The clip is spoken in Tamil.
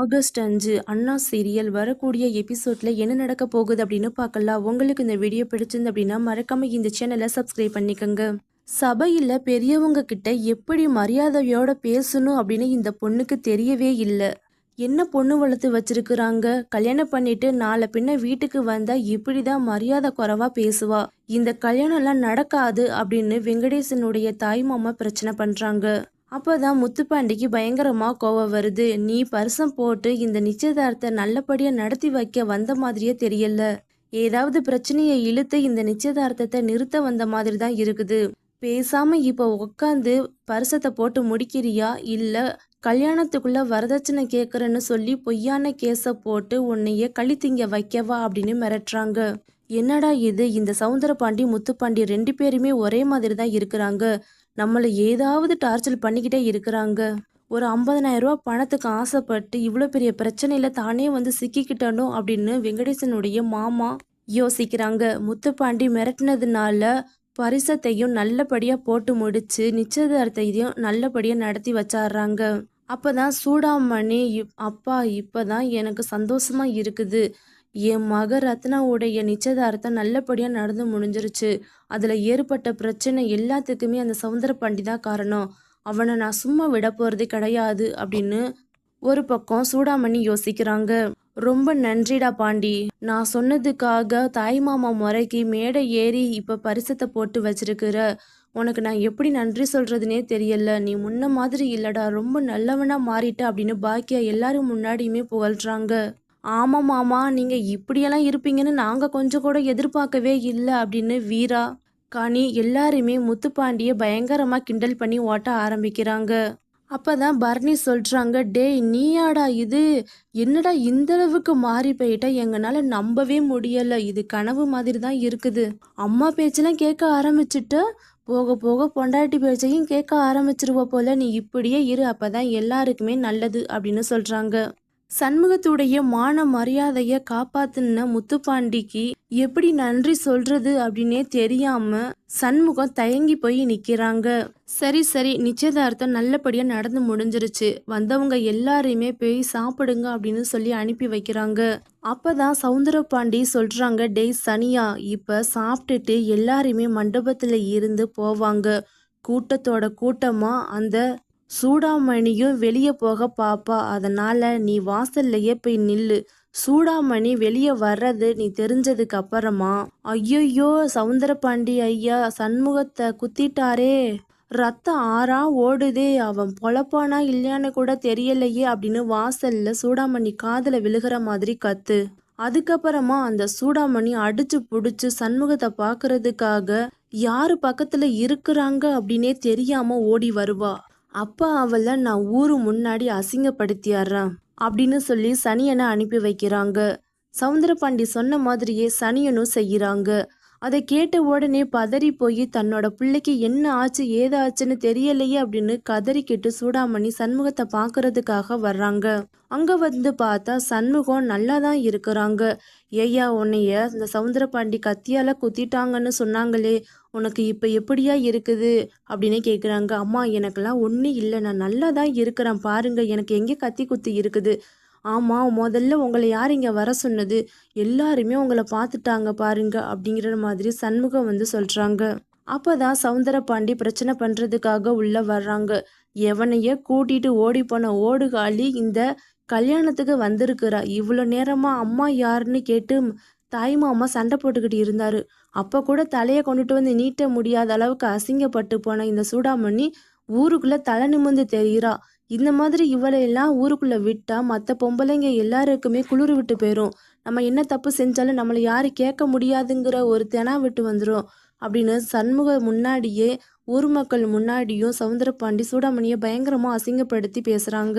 ஆகஸ்ட் அஞ்சு அண்ணா சீரியல் வரக்கூடிய எபிசோட்ல என்ன நடக்க போகுது அப்படின்னு பார்க்கலாம். உங்களுக்கு இந்த வீடியோ பிடிச்சிருந்து அப்படின்னா மறக்காம இந்த சேனலை சப்ஸ்கிரைப் பண்ணிக்கோங்க. சபையில் பெரியவங்க கிட்ட எப்படி மரியாதையோட பேசணும் அப்படின்னு இந்த பொண்ணுக்கு தெரியவே இல்லை. என்ன பொண்ணு வளர்த்து வச்சிருக்கிறாங்க? கல்யாணம் பண்ணிட்டு நாளை பின்ன வீட்டுக்கு வந்தா இப்படிதான் மரியாதை குறைவா பேசுவா. இந்த கல்யாணம்லாம் நடக்காது அப்படின்னு வெங்கடேசனுடைய தாய் மாமா பிரச்சனை பண்றாங்க. அப்பதான் முத்துப்பாண்டிக்கு பயங்கரமாக கோவம் வருது. நீ பரிசம் போட்டு இந்த நிச்சயதார்த்தத்தை நல்லபடியாக நடத்தி வைக்க வந்த மாதிரியே தெரியல. ஏதாவது பிரச்சனையை இழுத்து இந்த நிச்சயதார்த்தத்தை நிறுத்த வந்த மாதிரி தான் இருக்குது. பேசாம இப்போ உட்காந்து பரிசத்தை போட்டு முடிக்கிறியா? இல்லை கல்யாணத்துக்குள்ள வரதட்சணை கேட்குறேன்னு சொல்லி பொய்யான கேஸை போட்டு உன்னையே கழித்திங்க வைக்கவா? அப்படின்னு மிரட்டுறாங்க. என்னடா இது? இந்த சவுந்தரபாண்டி முத்துப்பாண்டி ரெண்டு பேருமே ஒரே மாதிரி தான் இருக்கிறாங்க. நம்மளை ஏதாவது டார்ச்சர் பண்ணிக்கிட்டே இருக்கிறாங்க. ஒரு 50000 ரூபா பணத்துக்கு ஆசைப்பட்டு இவ்வளோ பெரிய பிரச்சனையில் தானே வந்து சிக்கிக்கிட்டனோ அப்படின்னு வெங்கடேசனுடைய மாமா யோசிக்கிறாங்க. முத்துப்பாண்டி மிரட்டினதுனால பரிசத்தையும் நல்லபடியாக போட்டு முடிச்சு நிச்சயதார்த்தையும் நல்லபடியாக நடத்தி வச்சாடுறாங்க. அப்போ தான் சூடாமணி இப்- அப்பா இப்பதான் எனக்கு சந்தோஷமாக இருக்குது. என் மக ரத்னாவுடைய நிச்சயதார்த்தம் நல்லபடியாக நடந்து முடிஞ்சிருச்சு. அதில் ஏற்பட்ட பிரச்சனை எல்லாத்துக்குமே அந்த சவுந்தர பாண்டி தான் காரணம். அவனை நான் சும்மா விட போகிறதே கிடையாது அப்படின்னு ஒரு பக்கம் சூடாமணி யோசிக்கிறாங்க. ரொம்ப நன்றிடா பாண்டி. நான் சொன்னதுக்காக தாய் மாமா முறைக்கு மேடை ஏறி இப்போ பரிசத்தை போட்டு வச்சிருக்கிற. உனக்கு நான் எப்படி நன்றி சொல்கிறதுனே தெரியல. நீ முன்ன மாதிரி இல்லடா. ரொம்ப நல்லவனாக மாறிட்ட அப்படின்னு பாக்கியா எல்லாரும் முன்னாடியுமே புகழ்கிறாங்க ஆமாம் மாமா நீங்க இப்படியெல்லாம் இருப்பீங்கன்னு நாங்க கொஞ்சம் கூட எதிர்பார்க்கவே இல்லை அப்படின்னு வீரா கனி எல்லாருமே முத்துப்பாண்டிய பயங்கரமா கிண்டல் பண்ணி ஓட்ட ஆரம்பிக்கிறாங்க. அப்பதான் பரணி சொல்றாங்க டேய் நீயாடா இது? என்னடா இந்த அளவுக்கு மாறி போயிட்டா? எங்கனால நம்பவே முடியல. இது கனவு மாதிரி தான் இருக்குது. அம்மா பேச்செல்லாம் கேட்க ஆரம்பிச்சுட்டு போக போக பொண்டாட்டி பேச்சையும் கேட்க ஆரம்பிச்சிருவ போல நீ இப்படியே இரு அப்பதான் எல்லாருக்குமே நல்லது அப்படின்னு சொல்றாங்க. சண்முகத்துடைய மான மரியாதைய காப்பாத்துன முத்துப்பாண்டிக்கு எப்படி நன்றி சொல்றது அப்படின்னே தெரியாம சண்முகம் தயங்கி போய் நிக்கிறாங்க. சரி சரி நிச்சயதார்த்தம் நல்லபடியா நடந்து முடிஞ்சிருச்சு. வந்தவங்க எல்லாரையுமே போய் சாப்பிடுங்க அப்படின்னு சொல்லி அனுப்பி வைக்கிறாங்க. அப்பதான் சவுந்தரபாண்டி சொல்றாங்க டேய் சனியா இப்ப சாப்பிட்டுட்டு எல்லாருமே மண்டபத்துல இருந்து போவாங்க. கூட்டத்தோட கூட்டமா அந்த சூடாமணியும் வெளியே போக பாப்பா அதனால நீ வாசல்லையே போய் நில்லு. சூடாமணி வெளியே வர்றது நீ தெரிஞ்சதுக்கு அப்புறமா. ஐயோயோ சவுந்தரபாண்டி ஐயா சண்முகத்தை குத்திட்டாரே. ரத்தம் ஆறா ஓடுதே அவன் பொழப்பானா இல்லையான்னு கூட தெரியலையே அப்படின்னு வாசல்ல சூடாமணி காதல விழுகிற மாதிரி கத்து. அதுக்கப்புறமா அந்த சூடாமணி அடிச்சு புடிச்சு சண்முகத்தை பாக்குறதுக்காக யாரு பக்கத்துல இருக்கிறாங்க? அப்படின்னே தெரியாம ஓடி வருவா. அப்பா அவளை நான் ஊரு முன்னாடி அசிங்கப்படுத்திடுறேன் அப்படின்னு சொல்லி சனியனை அனுப்பி வைக்கிறாங்க. சவுந்தரபாண்டி சொன்ன மாதிரியே சனியனும் செய்கிறாங்க. அதை கேட்ட உடனே பதறி போய் தன்னோட பிள்ளைக்கு என்ன ஆச்சு ஏதாச்சுன்னு தெரியலையே அப்படின்னு கதறிக்கிட்டு சூடாமணி சண்முகத்தை பார்க்கறதுக்காக வர்றாங்க. அங்கே வந்து பார்த்தா சண்முகம் நல்லா தான் இருக்கிறாங்க. ஏய்யா உன்னைய இந்த சவுந்தரபாண்டி கத்தியால குத்திட்டாங்கன்னு சொன்னாங்களே உனக்கு இப்போ எப்படியா இருக்குது? அப்படின்னு கேட்குறாங்க அம்மா எனக்கெல்லாம் ஒன்றும் இல்லை. நான் நல்லா தான் இருக்கிறேன். பாருங்கள் எனக்கு எங்கே கத்தி குத்தி இருக்குது? ஆமாம் முதல்ல உங்களை யார் இங்கே வர சொன்னது? எல்லாருமே உங்களை பார்த்துட்டாங்க பாருங்க அப்படிங்கிற மாதிரி சண்முகம் வந்து சொல்கிறாங்க அப்போ தான் சவுந்தரபாண்டி பிரச்சனை பண்ணுறதுக்காக உள்ளே வர்றாங்க. எவனையே கூட்டிட்டு ஓடி போன ஓடுகாலி இந்த கல்யாணத்துக்கு வந்திருக்கிறா. இவ்வளோ நேரமாக அம்மா யாருன்னு கேட்டு தாய் மாமா சண்டை போட்டுக்கிட்டு இருந்தாரு. அப்போ கூட தலையை கொண்டுட்டு வந்து நீட்ட முடியாத அளவுக்கு அசிங்கப்பட்டு போன இந்த சூடாமணி ஊருக்குள்ள தலை நிமிர்ந்து தெரிகிறா இந்த மாதிரி இவளை எல்லாம் ஊருக்குள்ள விட்டா மற்ற பொம்பளைங்க எல்லாருக்குமே குளிர் விட்டு போயிடும் நம்ம என்ன தப்பு செஞ்சாலும் நம்மளை யாரும் கேட்க முடியாதுங்கிற ஒரு தெனா விட்டு வந்துடும் அப்படின்னு சண்முக முன்னாடியே ஊர் மக்கள் முன்னாடியும் சவுந்தரபாண்டி சூடாமணியை பயங்கரமா அசிங்கப்படுத்தி பேசுறாங்க.